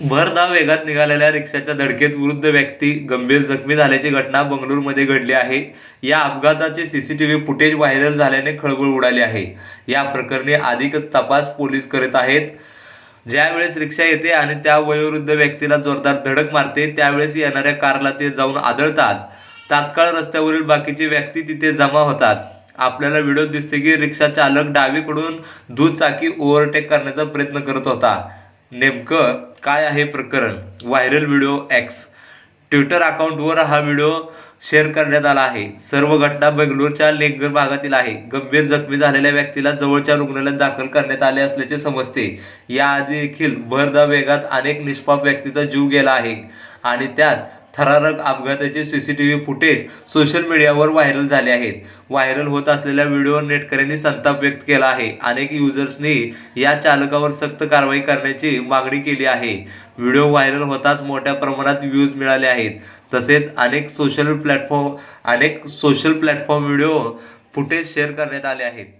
भरधाव वेगात निघालेल्या रिक्षाच्या धडकेत वृद्ध व्यक्ती गंभीर जखमी झाल्याची घटना बंगळुरूमध्ये घडली आहे. या अपघाताचे सीसीटीव्ही फुटेज व्हायरल झाल्याने खळबळ उडाली आहे. या प्रकरणी अधिकच तपास पोलीस करत आहेत. ज्यावेळेस रिक्षा येते आणि त्या वयोवृद्ध व्यक्तीला जोरदार धडक मारते त्यावेळेस येणाऱ्या कारला ते जाऊन आदळतात. तात्काळ रस्त्यावरील बाकीचे व्यक्ती तिथे जमा होतात. आपल्याला व्हिडिओ दिसते की रिक्षा चालक डावीकडून दुचाकी ओव्हरटेक करण्याचा प्रयत्न करत होता. नेमकं काय आहे प्रकरण? व्हायरल व्हिडिओ एक्स ट्विटर अकाउंटवर हा व्हिडिओ शेअर करण्यात आला आहे. सर्व घटना बेंगलोरच्या लेंगर भागातील आहे. गंभीर जखमी झालेल्या व्यक्तीला जवळच्या रुग्णालयात दाखल करण्यात आले असल्याचे समजते. याआधी देखील भरदा वेगात अनेक निष्पाप व्यक्तीचा जीव गेला आहे आणि त्यात थरारक अपघाताचे C C T V footage social मीडियावर व्हायरल झाले आहेत. व्हायरल होत असलेल्या व्हिडिओवर नेटकऱ्यांनी संताप व्यक्त केला आहे. अनेक युजर्सनी या चालकावर सक्त कारवाई करण्याची मागणी केली आहे. व्हिडिओ व्हायरल होताच मोठ्या प्रमाणात व्ह्यूज मिळाले आहेत. तसेच अनेक सोशल प्लॅटफॉर्म अनेक social platform video footage share करण्यात आले आहेत.